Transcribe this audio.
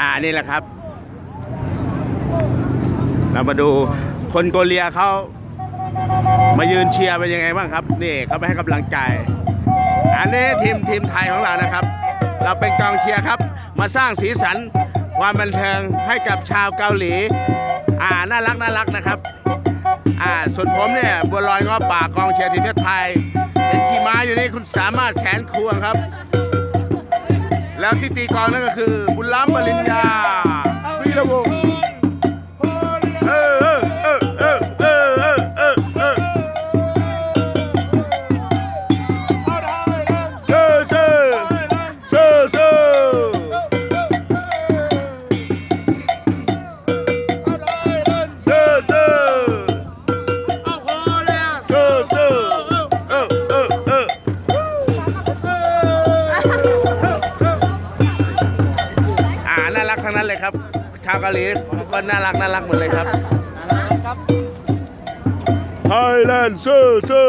อ่านี่แหละครับ เรามาดูคนโกเลียเขามายืนเชียร์เป็นยังไงบ้างครับ นี่เขาไปให้กำลังใจ อันนี้ทีมทีมไทยของเรานะครับ เราเป็นกองเชียร์ครับ มาสร้างสีสันความบันเทิงให้กับชาวเกาหลี อ่าน่ารักน่ารักนะครับ อ่าส่วนผมเนี่ยบัวลอยง้อป่ากองเชียร์ทีมชาติไทย เป็นขี่ม้าอยู่นี่คุณสามารถแขนควงครับ แล้วที่ตีกลองนั่นก็คือบุญล้ำปริญญาวีระวง รักทั้งนั้นเลยครับ ชาวเกาหลีทุกคนน่ารักน่ารักหมดเลยครับไทยแลนด์สู้สู้